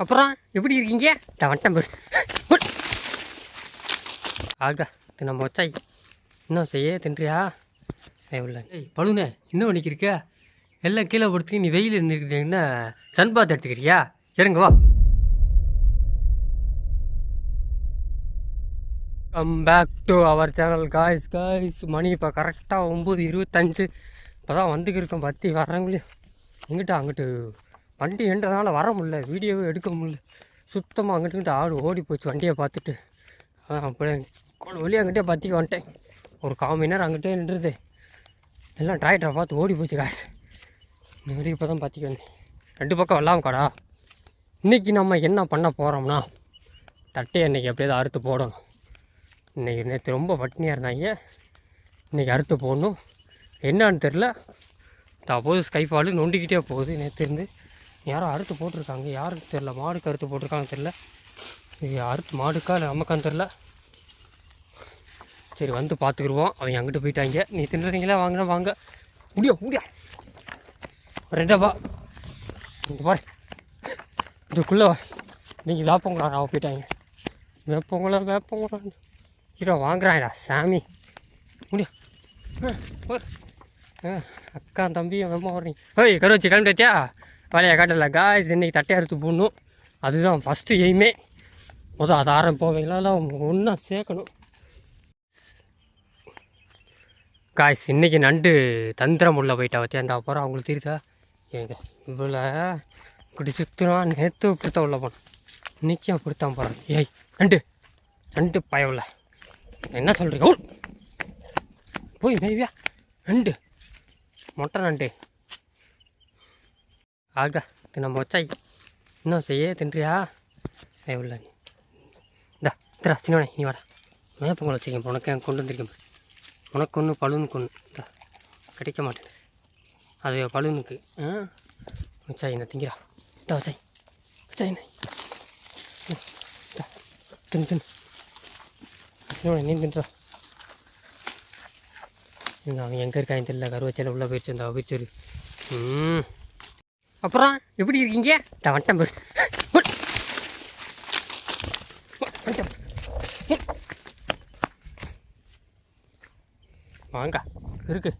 அப்புறம் எப்படி இருக்கீங்க? இந்த வந்துட்டேன் பாரு ஆகா இது நம்ம வச்சாய் இன்னும் செய்ய தின்றியா? இல்லை ஏய் பழுனே இன்னும் பண்ணிக்கிருக்க எல்லாம் கீழே படுத்து நீ வெயில் இருந்துருக்குதுன்னா சன் பாத் எடுத்துக்கிறியா? இறங்க வா. Come back to our channel guys guys மணி இப்போ கரெக்டாக ஒம்பது இருபத்தஞ்சு. இப்போ தான் வந்துக்கிருக்கோம் பற்றி வர்றவங்களையும் எங்கிட்ட அங்கிட்டு? வண்டி என்றனால வர முடியல. வீடியோவே எடுக்க முடியல. சுத்தமாக அங்கிட்டு இங்கிட்டு ஆடு ஓடி போச்சு வண்டியை பார்த்துட்டு. அதான் அப்படியே கோடு அங்கிட்டே பற்றிக்க வந்துட்டேன். ஒரு கால் மணி நேரம் அங்கிட்டே நின்றுது. எல்லாம் டிராக்டரை பார்த்து ஓடி போச்சு காசு இந்த மாதிரி இப்போ தான் பற்றிக்க வந்தேன். ரெண்டு பக்கம் வரலாம் கடா இன்றைக்கி நம்ம என்ன பண்ண போகிறோம்னா தட்டையை இன்றைக்கி எப்படியாவது அறுத்து போடணும். இன்றைக்கி நேற்று ரொம்ப பட்டினியாக இருந்தாங்க. இன்றைக்கி அறுத்து போடணும். என்னான்னு தெரில அப்போது ஸ்கைஃபாலு நொண்டிக்கிட்டே போகுது நேற்று இருந்து. யாரோ அறுத்து போட்டிருக்காங்க. யாருக்கு தெரில மாடுக்கு அறுத்து போட்டிருக்காங்கன்னு தெரில இது அறுத்து மாடுக்கா இல்லை நமக்கான்னு தெரில சரி வந்து பார்த்துக்குருவோம். அவங்க அங்கிட்டு போயிட்டாங்க. நீ தின்னுறீங்களா? வாங்கினா வாங்க. முடியா? முடியா? ரெண்டாப்பா இங்கே பாரு. இதுக்குள்ளே நீங்கள் வேப்பங்களா நான் போயிட்டாங்க. வேப்பங்களா வேப்பங்களா ஹீரோ வாங்குறாங்கடா. சாமி. முடியும் அக்கா தம்பி அம்மா வர்றீங்க. ஓய் கருவச்சி கிளம்பிட்டியா பழைய காட்டல காய்ஸ் இன்றைக்கி தட்டை அறுத்து போடணும். அதுதான் ஃபஸ்ட்டு எய்மே முதல் அதை ஆரம்பிப்போவீங்களா ஒன்றா சேர்க்கணும். காய்ஸ் இன்றைக்கி நண்டு தந்திரம் உள்ள போயிட்டா வச்சா அந்த அப்புறம் அவங்களுக்கு தெரியுதா? எங்க இவ்வளோ இப்படி சுற்றுறான் நேற்று இப்படித்தான் உள்ள போனேன். இன்னைக்கும் அப்படித்தான் போகிறான் ஏய் நண்டு. நண்டு பயவில்ல என்ன சொல்கிறீங்க போய் மேவியா நண்டு. மொட்டை நண்டு. ஆகா இது நம்ம வச்சாய் இன்னும் செய்ய தின்றியா? உள்ள நீ. இந்தா திரா சின்னவனே நீ வாடா. மேப்பங்களை வச்சுக்கேன் உனக்கு என் கொண்டு வந்திருக்கேன் உனக்கு ஒன்று பலூனுக்கு ஒன்று இந்தா கிடைக்க மாட்டேன் அது பழுனுக்கு ஆ? வச்சாய் என்ன திங்கிறா? இந்தா வச்சாய் வச்சாய் இந்தா தின்னு தின்னு. சின்னவனே நீ தின்றா. அவன் எங்கே இருக்கான்னு தெரியல. கருவச்சல உள்ளே போயிடுச்சு இந்த அபிச்சரு ம். அப்புறம் எப்படி இருக்கீங்க? இந்த வந்துட்டேன் பாரு வாங்க இருக்கு.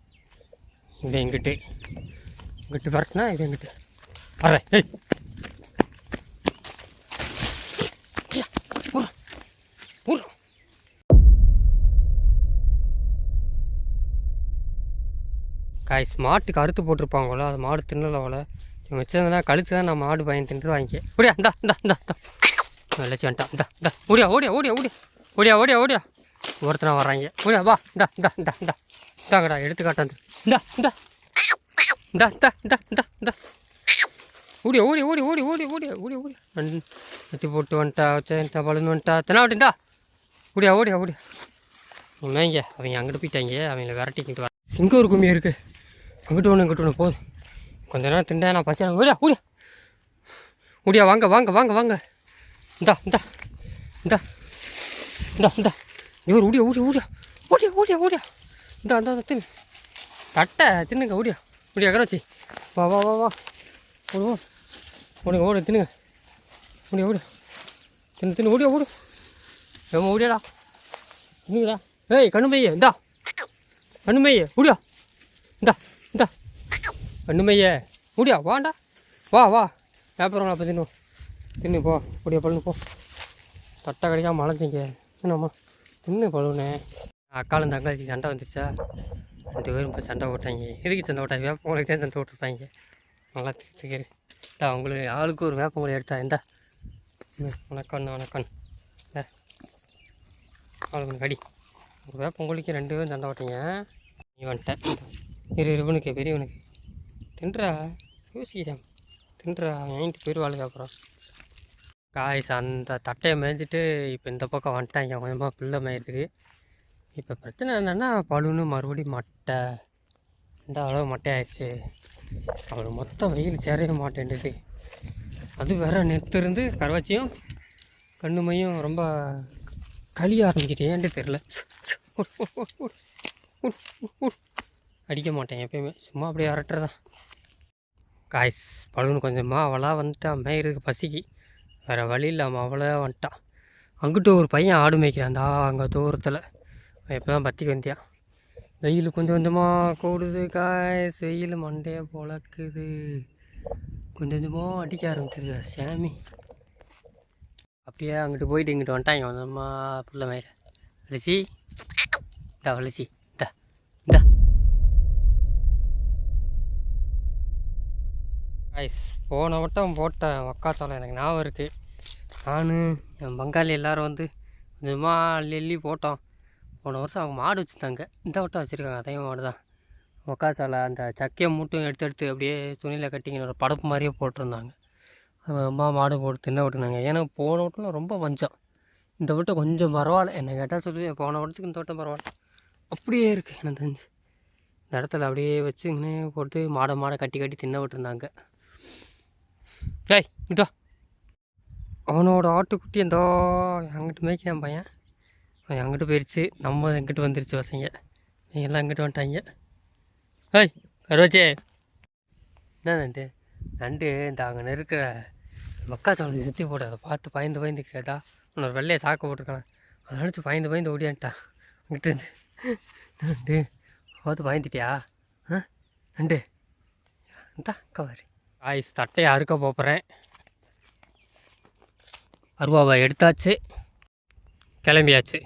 இந்த எங்கிட்டு? இங்கிட்டு வரட்டுனா இது எங்கிட்டு? வரேன் ஏய். காய்ஸ் மாட்டுக்கு அறுத்து போட்டிருப்பாங்களோ? அது மாடு தின்னல போல வச்சதுனா கழிச்சு தான் நம்ம மாடு பையன் தின்று வாங்கிக்க ஓடியா இந்தா இந்தா இந்தா இந்தா வெள்ளச்சி வந்துட்டான் இந்தா இந்தா ஓடியா ஓடியா ஓடியா ஓடியா ஓடியா ஓடியா ஓடியா ஒருத்தனா வர்றாங்க ஓடியா வா இந்தா இந்தா இந்தா இந்தா இந்தாங்கடா எடுத்து காட்டாந்து இந்தா இந்தா இந்தா இந்தா இந்தா இந்தா இந்தா ஓடியா ஓடி ஓடி ஓடி ஓடி ஓடி ஓடி ஓடி நத்தி போட்டு வந்துட்டா வச்சா பழுந்து வந்துட்டா தெனாவட்டு இந்தா ஓடியா ஓடியா ஓடியா உண்மைங்க அவங்க அங்கிட்டு போயிட்டாங்க அவங்கள விரட்டிக்கிட்டு வர இங்கே ஒரு கும்மி இருக்குது அங்கிட்டு ஒன்று இங்கிட்டு ஒன்று போதும் கொஞ்ச நேரம் திண்டா நான் பசி ஓடியா ஓடியா. ஓடியா வாங்க வாங்க வாங்க வாங்க. இந்தா இந்தா இந்தா இந்தா இந்தா. இவர் ஓடியா ஓடியா ஓடியா. ஓடியா ஓடியா ஓடியா. இந்தா இந்தா இந்தா, தின்னு. தட்டை தின்னுங்க ஓடியா. ஓடியா கராச்சி வா வா வா வா. ஓடு ஓடு. ஓடுங்க ஓடு தின்னுங்க. ஓடியா ஓடியா. தின்னு தின்னு ஓடியா ஓடு. ஏமா ஓடியாடா. தின்னுங்கடா. ஏய் கண்ணு கண்ணுமையே இந்தா. கண்ணு கண்ணுமையே ஓடியா. இந்தா இந்தா. பண்ணுமையே. முடியா? வாண்டா வா வா. அப்புறம் அப்போ தின்னு. தின்னு போ. முடியா பழுனு போ. தட்டை கிடைக்காம அலைஞ்சிங்க என்னம்மா? தின்னு பழுவுனே அக்காலும் தங்கச்சி சண்டை வந்துருச்சா? ரெண்டு பேரும் இப்போ சண்டை போட்டாங்க. எதுக்கு சண்டை போட்டாங்க? வேப்பங்களுக்கு தான் சண்டை போட்டுருப்பாங்க. நல்லா தெரியுது. இந்தா உங்களுக்கு ஆளுக்கு ஒரு வேப்பங்களை எடுத்தா இந்தா. ம், வணக்கம் வணக்கம். அவளுக்கு கடி. ஒரு வேப்பங்குழிக்கு ரெண்டு பேரும் சண்டை போட்டீங்க. நீ வந்துட்டேன் இரு இருவனுக்கு பெரியவனுக்கு. தின்றா? யோசிக்கிறேன். தின்றா? வாங்கிட்டு போயிடுவாளுக்கு அப்புறம் காய்ஸ் அந்த தட்டையை மேய்ஞ்சிட்டு இப்போ இந்த பக்கம் வந்துட்டாங்க. கொஞ்சமாக பிள்ளை மேயறதுக்கு. இப்போ பிரச்சனை என்னென்னா பழுன்னு மறுபடியும் மட்டை. இந்த அளவு மட்டை ஆயிடுச்சு அவளை மொத்தம் வெயில் சேரவே மாட்டேன்டுது. அது வேற நேற்று இருந்து கரவாச்சியும் கண்ணுமையும் ரொம்ப கழிய ஆரம்பிக்கிட்டே ஏன்ட்டு தெரில அடிக்க மாட்டேன் எப்பயுமே. சும்மா அப்படியே அரட்டுறதான் காய்ஸ் பழுன்னு கொஞ்சமாக அவளாக வந்துட்டான் மேயிருக்கு பசிக்கு. வேறு வழி இல்லாமல் அவ்வளோ வந்துட்டான் அங்கிட்டு ஒரு பையன் ஆடு மேய்க்கிறான்டா அங்கே தூரத்தில். இப்போ தான் பத்திக்கு வந்தியான் வெயில் கொஞ்சம் கொஞ்சமாக கூடுது காய்ஸ். வெயில் மண்டையை பொழக்குது. கொஞ்சம் கொஞ்சமாக அடிக்க ஆரம்பிச்சிது சாமி. அப்படியே அங்கிட்டு போயிட்டு இங்கிட்டு வந்துட்டாங்க கொஞ்சமாக புள்ள மயிர வலிச்சி? இந்தா வலிச்சி. இந்தா இந்தா. ஐஸ் போன வட்டம் போட்ட மக்காச்சோளம் எனக்கு ஞாபகம் இருக்குது நான் என் பங்காளி எல்லோரும் வந்து கொஞ்சமாக அள்ளி அள்ளி போட்டோம். போன வருஷம் அவங்க மாடு வச்சுருந்தாங்க. இந்த வட்டம் வச்சுருக்காங்க அதையும் மாடு தான். மக்காச்சோளம் அந்த சக்கையை மூட்டும் எடுத்து எடுத்து அப்படியே துணியில் கட்டிங்கிற ஒரு படப்பு மாதிரியே போட்டிருந்தாங்க. அம்மா மாடு போட்டு தின்ன விட்டுனாங்க ஏன்னா போன வட்டம்லாம் ரொம்ப பஞ்சம் இந்த வட்டம் கொஞ்சம் பரவாயில்ல. என்னை கேட்டால் சொல்லுவேன் போன வட்டத்துக்கு இந்த வட்டம் பரவாயில்ல. அப்படியே இருக்குது எனக்கு தெரிஞ்சு. இந்த இடத்துல அப்படியே வச்சுங்கன்னு போட்டு மாடை மாடை கட்டி கட்டி தின்ன விட்டுருந்தாங்க. டேய் இதோ அவனோட ஆட்டுக்குட்டி எந்தோ அங்கிட்டு மேய்க்கிறான் பையன். அவன் அங்கிட்டு போயிடுச்சு நம்ம எங்கிட்டு வந்துருச்சு பசங்க. நீங்க எல்லாம் இங்கிட்டு வந்துட்டாங்க? ஏய் கருவாச்சே. என்ன நண்டு? நண்டு இந்த அங்கே இருக்கிற மக்காச்சோளத்தை சுற்றி போட்டு அதை பார்த்து பயந்து பயந்து கேட்டா உன்னோட வெள்ளையை சாக்க போட்டிருக்கான். அதை நினச்சி பயந்து பயந்து ஓடியான்ட்டான் அங்கிட்டு இருந்து நண்டு? பார்த்து பயந்துட்டியா? ஆ? நண்டு? இந்தா கவரி காய்ஸ் தட்டையை அறுக்க போகிறேன் அருவாவை எடுத்தாச்சு. கிளம்பியாச்சு.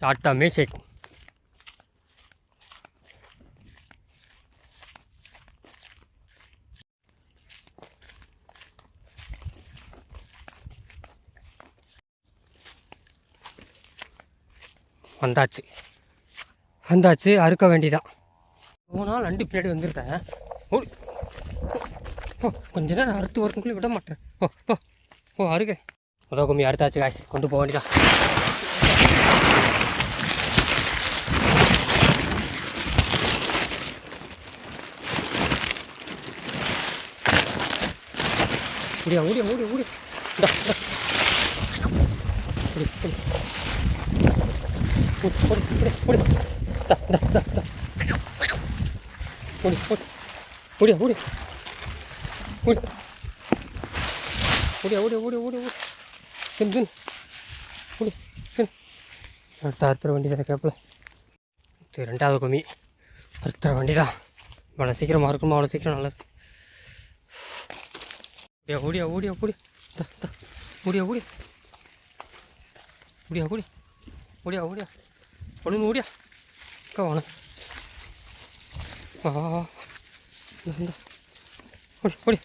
ஷார்ட்டாக மியூசிக் வந்தாச்சு. வந்தாச்சு அறுக்க வேண்டிதான். மூணு நாள் நண்டு பின்னாடி வந்துருக்கேன். ஓ கொஞ்ச நேரம் அறுத்து வரணுக்குள்ளே விட மாட்டேன். ஓ ஓ ஓ அருகே. உதவ கும்மி அறுத்தாச்சு காய்ச்சி கொண்டு போக வேண்டியதான் ஓடியா ஓடியா ஓடியா ஓடியா. இந்தா, இந்தா. ஓடி, ஓடி. ஓடி, ஓடி, ஓடி, ஓடி. ஓடி, ஓடி. ஓடி ஓடி. தின் தின் ஓடி தின் அடுத்த வண்டி தான் கேப்பில் இது ரெண்டாவது கம்மி அறுத்துற தான் இவ்வளோ சீக்கிரமாக இருக்குமா? அவ்வளோ சீக்கிரம் நல்லது ஓடியா ஓடியா ஓடியா ஓடி. தா ஓடியா ஓடி. ஓடியா ஓடி. ஓடியா ஓடியா. ஒழுங்கு ஓடியா. அக்கா வாங்க. வா இந்த. போடு போடு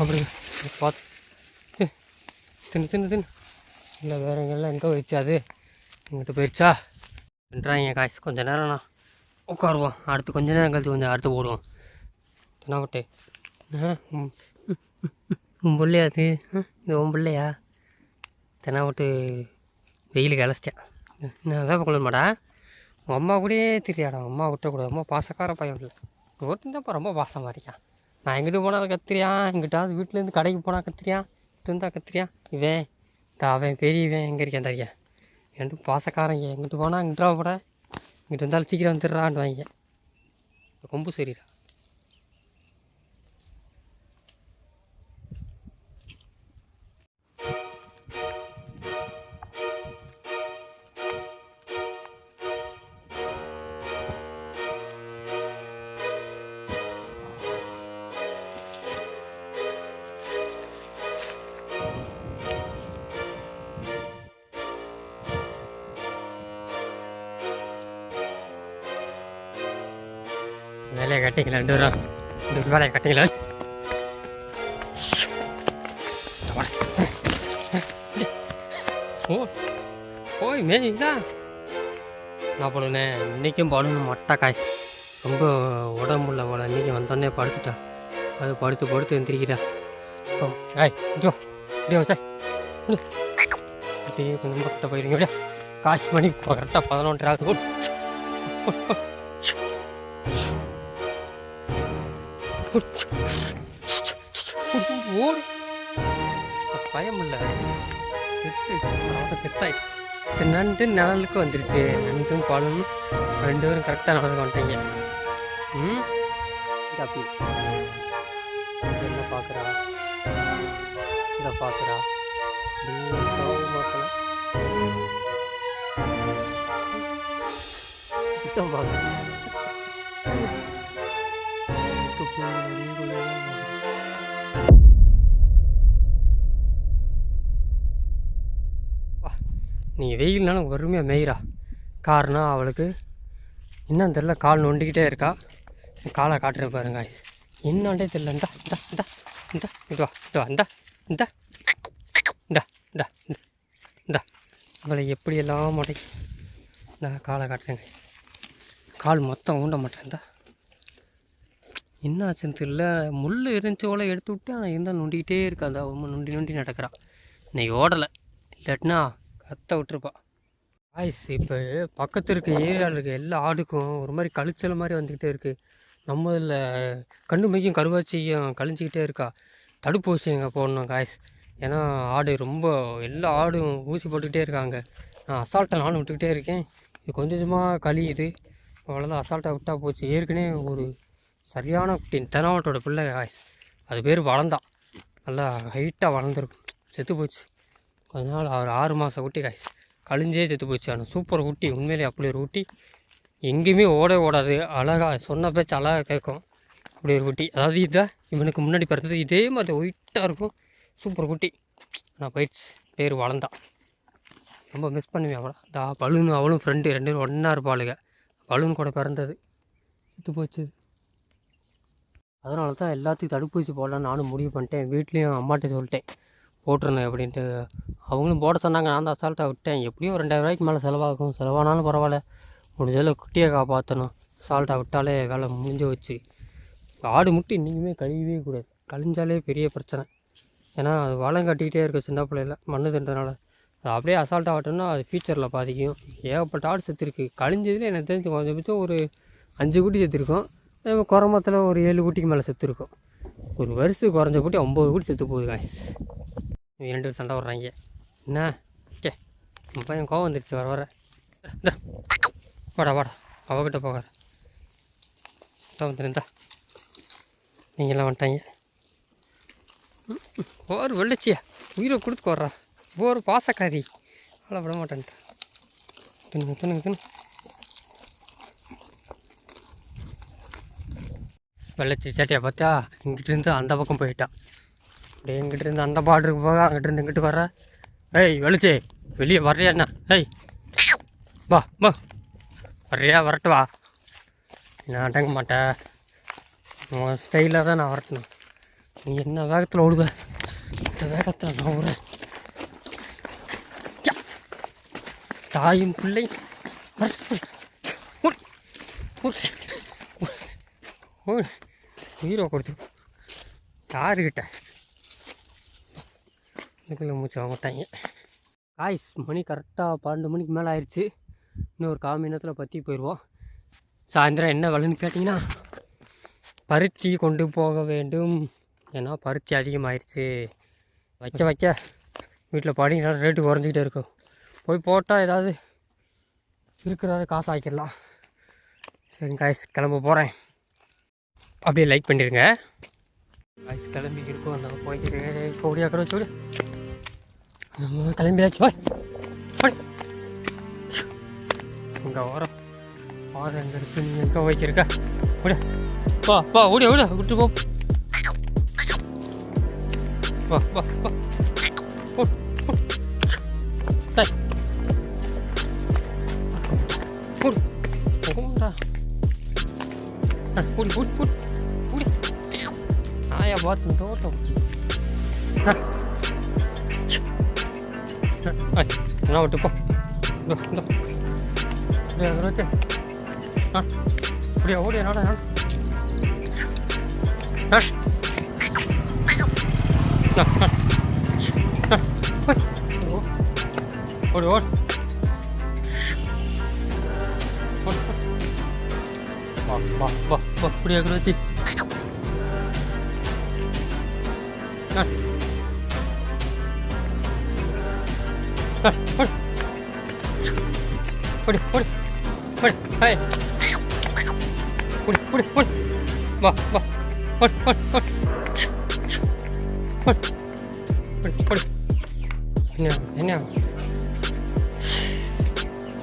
அப்படி பார்த்து தின்னு தின்னு தின்னு இல்லை வேற எங்கெல்லாம் எங்கே போயிடுச்சு அது இங்கிட்ட போயிடுச்சா பண்ணுறாங்க காசு கொஞ்சம் நேரம் நான் உட்காருவோம் அடுத்து கொஞ்ச நேரம் கழித்து கொஞ்சம் அடுத்து போடுவோம் தென்னாவட்டே ஆ உன் பிள்ளையா அது ஆ, இது உன் பிள்ளையா தென்னாவட்டு வெயிலுக்கு அழைச்சிட்டேன் நான் தான் கொள்ளுமாடா உங்கள் அம்மா கூடயே தெரியாடா அம்மா விட்டக்கூடாது அம்மா பாசக்கார பையன் இல்லை ஒருத்தந்தப்போ ரொம்ப பாசமாக இருக்கான். நான் எங்கிட்டு போனாலும் கத்திரியான் எங்கிட்டாவது வீட்டிலேருந்து கடைக்கு போனால் கத்திரியான் இருந்தா கத்திரியான் இவன் இந்த அவன் பெரியவன் எங்கே இருக்கேன் தரியா? ரெண்டு பாசக்காரங்க எங்கிட்டு போனால் இங்கிட்டா போட. இங்கிட்டு வந்தாலும் சீக்கிரம் வந்துடுறான்னு வாங்க கொம்பு சரிடா வேலையை கட்டிங்களா ரெண்டு பேரும் வேலையை கட்டிங்களா ஓ ஓய் மேய்தா நான் போடுனே இன்றைக்கும் போடணும் மொட்டை காய் ரொம்ப உடம்புல போல. இன்றைக்கி வந்தோடனே படுத்துட்டா. அது படுத்து படுத்து எந்திரிக்கிறா. ஓ ஏய் ஜோ இப்படியா சார் அப்படியே கொஞ்சம் கிட்ட போயிருங்க காசு மணி கரெக்டாக பதினொன்றரை ஆகுது. ஓடு பயம் இல்லை இது நண்டு நிழலுக்கு வந்துருச்சு. நண்டும் பாலும் ரெண்டு பேரும் கரெக்டாக நடந்து வந்துட்டீங்க. ம்? தப்பி என்ன பார்க்குறா இதை பார்க்குறா இதான் பார்க்குறேன் நீங்கள் வெயில்னாலும் வறுமையாக மெயிரா காரணம் அவளுக்கு என்னன்னு தெரில கால் நொண்டிக்கிட்டே இருக்கா. காலை காட்டுறேன் பாருங்க guys. என்னாண்டே தெரில இந்தா இந்தா இந்தா இந்தா இட்டு வா இந்த வா இந்தா இந்தா இந்தா இந்தா இந்தா அவளை எப்படியெல்லாம் முடைக்கு இந்த காலை காட்டுறேங்க கால் மொத்தம் ஊண்ட மாட்டேன் என்ன ஆச்சுன்னு தெரியல முள் இருந்துச்சோல எடுத்து விட்டு ஆனால் இருந்தால் நொண்டிக்கிட்டே இருக்கா. அந்த உண்மை நொண்டி நொண்டி நடக்கிறான் இன்னைக்கு ஓடலை. இல்லாட்டினா கத்த விட்டுருப்பா. ஆயிஸ் இப்போ பக்கத்து இருக்க ஏரியாவில் இருக்க எல்லா ஆடுக்கும் ஒரு மாதிரி கழிச்சல் மாதிரி வந்துக்கிட்டே இருக்குது நம்ம இதில் கண்டு மையும் கருவாச்சியும் கழிஞ்சிக்கிட்டே இருக்கா. தடுப்பூசி எங்கே போடணும் காய்ஸ்? ஏன்னா ஆடு ரொம்ப எல்லா ஆடும் ஊசி போட்டுக்கிட்டே இருக்காங்க. நான் அசால்ட்டாக நானும் விட்டுக்கிட்டே இருக்கேன். இது கொஞ்சமாக கழியுது. அவ்வளோதான் அசால்ட்டாக விட்டா போச்சு. ஏற்கனவே ஒரு சரியான குட்டின் தெனாவட்டோட பிள்ளை காய்ஸ் அது பேர் வளர்ந்தான் நல்லா ஹைட்டாக வளர்ந்துருக்கும். செத்து போச்சு. கொஞ்ச நாள் ஒரு ஆறு மாதம் குட்டி காய்ஸ் கழிஞ்சே செத்து போச்சு. ஆனால் சூப்பர் குட்டி உண்மையிலே அப்படி ஒரு குட்டி எங்கேயுமே ஓட ஓடாது. அழகாக சொன்ன பேச்சு அழகாக கேட்கும். அப்படி ஒரு குட்டி அதாவது இதுதான் இவனுக்கு முன்னாடி பிறந்தது இதே மாதிரி ஒயிட்டாக இருக்கும். சூப்பர் குட்டி நான் போயிடுச்சு. பேர் வளர்ந்தான் ரொம்ப மிஸ் பண்ணுவேன் அவளை? தா பலூன் அவளும் ஃப்ரெண்டு ரெண்டு பேரும் ஒன்றா இருப்பாளுங்க பலூன் கூட பிறந்தது. செத்து போச்சு. அதனால தான் எல்லாத்தையும் தடுப்பூசி போடலான்னு நானும் முடிவு பண்ணிட்டேன். வீட்லேயும் அம்மாட்ட சொல்லிட்டேன். போட்டுருந்தேன் அப்படின்ட்டு. அவங்களும் போட சொன்னாங்க. நான் தான் அசால்ட்டாக விட்டேன். எப்படியும் ஒரு ரெண்டாயிரம் ரூபாய்க்கு மேலே செலவாகும். செலவானாலும் பரவாயில்ல. முடிஞ்சதில் குட்டியை காப்பாற்றணும் அசால்ட்டாக விட்டாலே வேலை முடிஞ்சு வச்சு ஆடு முட்டை இன்றைக்குமே கழுவவே கூடாது. கழிஞ்சாலே பெரிய பிரச்சனை. ஏன்னா அது வளம் கட்டிக்கிட்டே இருக்கும் சின்ன பிள்ளையில். மண்ணு தின்றனால. அது அப்படியே அசால்ட்டாக ஆட்டோம்னா அது ஃபியூச்சரில் பாதிக்கும். ஏகப்பட்ட ஆடு செத்துருக்கு. கழிஞ்சதுல எனக்கு தெரிஞ்சு கொஞ்சம் ஒரு அஞ்சு குட்டி செத்துருக்கோம். அதே குரமத்தில் ஒரு ஏழு குட்டிக்கு மேலே செத்துருக்கும் ஒரு வருஷத்துக்கு குறைஞ்ச குட்டி ஐம்பது குட்டி செத்து போகுது காய்ஸ் ரெண்டு பேரும் சண்டை வர்றாங்க என்ன? கே உன் பையன் கோவம் வந்துருச்சு வர வர. வாடா வாடா. அவகிட்ட போகாத வந்துருந்தா நீங்களாம் வந்துட்டாங்க ம், ம், ஒரு வெள்ளச்சியா உயிரை கொடுத்து போடுறா. ஒரு பாசக்காரி. அவ்வளோ விட மாட்டேன்ட்டா. தின்னு தின்னு தின்னு வெள்ளச்சி சேட்டையை பார்த்தா இங்கிட்டிருந்து அந்த பக்கம் போயிட்டான் அப்படியே இங்கிட்டிருந்து அந்த பாட்டுக்கு போக அங்கிட்டிருந்து இங்கிட்டு வர்ற. ஏய் வெளிச்சே வெளியே வர்றியா என்ன? ஏய் வா வா. வர்றியா? வரட்டு வா. நான் அடங்க மாட்டேன் உன் ஸ்டைலாக தான் நான் வரட்டணும் நீ என்ன வேகத்தில் ஓடுவ? இந்த வேகத்தில் நான் ஓடுறேன். தாயும் பிள்ளை வரட்டு. ஹீரோ கொடுத்து யாருக்கிட்ட? இதுக்குள்ள மூச்சு வாங்கிட்டாங்க. காய்ஸ் மணி கரெக்டாக பன்னெண்டு மணிக்கு மேலே ஆயிடுச்சு இன்னும் ஒரு கால் மணி நேரத்தில் பற்றி போயிடுவோம் சாயந்தரம் என்ன விலைன்னு கேட்டிங்கன்னா பருத்தி கொண்டு போக வேண்டும். ஏன்னா பருத்தி அதிகமாகிடுச்சு வைக்க வைக்க. வீட்டில் படிக்கிற ரேட்டு குறைஞ்சிக்கிட்டே இருக்கும். போய் போட்டால் ஏதாவது இருக்கிறத காசு ஆக்கிடலாம். சரி காய்ஸ் கிளம்ப போகிறேன் அப்படியே லைக் பண்ணிடுங்க ஐஸ் கிளம்பி இருக்கோம் அந்த போய்க்கிறேன் கோடியாக்கிற வச்சு நம்ம கிளம்பியாச்சு வாய் இங்கே வரோம் பாரு எங்கே இருக்கு? நீங்கள் எங்கே வைக்கிருக்க ஓடியா வா வா ஓடியா ஓடியா விட்டு போ. வா வா வா போ போடு. போகும்டா ஆயா பார்த்து தோட்டம் ஆ. ஆ, என்ன விட்டு போ இதோ இதோ அப்படியே அங்கே வச்சு ஆ அப்படியா ஓடியா நாடா நாடா ஆ. ஆ, ஆ. ஆ, ஓய். ஓ. ஓடு ஓடு ஓடு, ஓடு. வா வா வா வா அப்படியே அங்கே வச்சு வா வா ஓடி ஓடி ஓடி ஓடி ஓடி ஓடி என்ன என்ன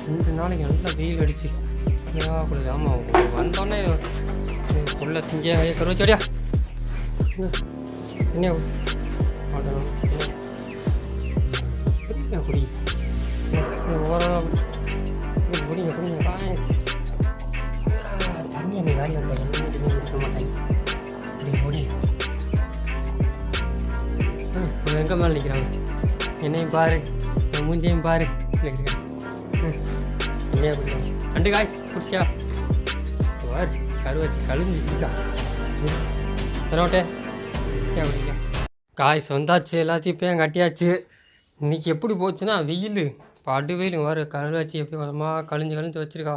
ரெண்டு நாளைக்கு நல்லா வெயில் அடிச்சு ஐயா கொடுது ஆமாம் வந்தோடனே உள்ள திங்க கருவச்சடியா என்ன ஆடணும் என்ன குடி ஓரளவு குடிங்க ini காய் தண்ணி அந்த வேலை இல்லை என்ன தண்ணி குடிக்க மாட்டேன் குடி குடி எங்கே மேலே நிற்கிறாங்க என்னையும் பாரு என் மூஞ்சையும் பாரு நினைக்கிறேன் இல்லையா குடிக்கலாம் ரெண்டு காய் குடிச்சியா பார் கரு வச்சு கழுந்து இருக்கா தரோட்டே குடிச்சியா குடிக்க காய்ஸ் வந்தாச்சு எல்லாத்தையும் பேன் கட்டியாச்சு இன்னைக்கு எப்படி போச்சுன்னா வெயில். படு வெயில் வேறு கரு எப்படி வளமாக கழிஞ்சு கழிஞ்சு வச்சுருக்கா.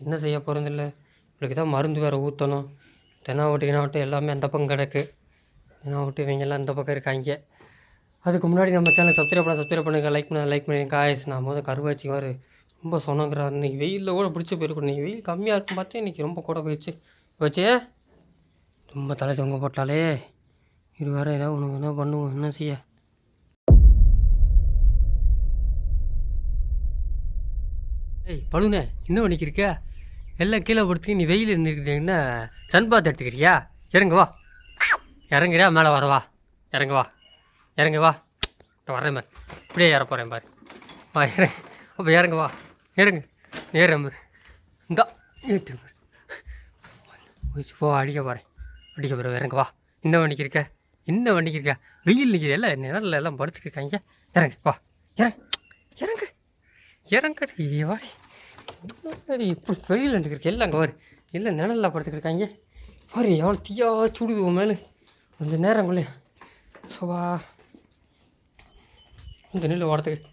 என்ன செய்ய போகிறதில்ல இவளுக்கு தான் மருந்து வேறு ஊற்றணும் தெனாவட்டு கிணாவட்டு எல்லாமே அந்த பக்கம் கிடக்கு. தென்னா ஓட்டு எல்லாம் இந்த பக்கம் இருக்காங்க. அதுக்கு முன்னாடி நம்ம சேனல் சப்ஸ்கிரைப் பண்ண சப்ஸ்கிரைப் பண்ணுங்கள் லைக் பண்ண லைக் பண்ணி காய்ஸ் நான் முதல் கருவாச்சி வாரு ரொம்ப சொன்னங்கிறா இன்னைக்கு வெயிலில் கூட பிடிச்சி போயிருக்கோம் இன்றைக்கி வெயில் கம்மியாக இருக்கும் பார்த்தேன் இன்றைக்கி ரொம்ப கூட போயிடுச்சு. வச்சே ரொம்ப தலை தொங்க போட்டாலே. இது வேறு ஏதாவது உனக்கு என்ன பண்ணுவோம்? என்ன செய்ய? ஏய் பழுனே என்ன பண்ணிக்கிருக்க எல்லாம் கீழே படுத்து நீ வெயில் இருந்துருக்குதுன்னா சன் பாத் எடுத்துக்கிறியா? இறங்கு வா. இறங்குறியா மேலே வரவா இறங்கு வா. இறங்கு வா. இப்போ வரேன் பாரு இப்படியே ஏற போகிறேன் பாரு. வா இறங்க. அப்போ இறங்கு வா. இறங்கு. ஏறம் இந்தா ஏற்று பாரு. போ அடிக்க போகிறேன் அடிக்க போகிற இறங்கு வா. என்ன பண்ணிக்கிருக்க என்ன வண்டிக்கு இருக்க வெயில் நிற்கிது எல்லாம் நிழல்ல எல்லாம் படுத்துக்கிருக்காங்க. இறங்கு வா. இறங்கு இறங்கு. இறங்கடி வாடி. என்னடி இப்படி வெயில் நின்றுருக்கு எல்லாம் அங்கே வரு எல்லாம் நிழலில் படுத்துக்கிருக்காங்க. பாரு எவ்வளோ தீயா சுடுது உன் மேலே. கொஞ்சம் நேரங்குள்ளே சோபா. இந்த நெல் ஓடத்துக்கு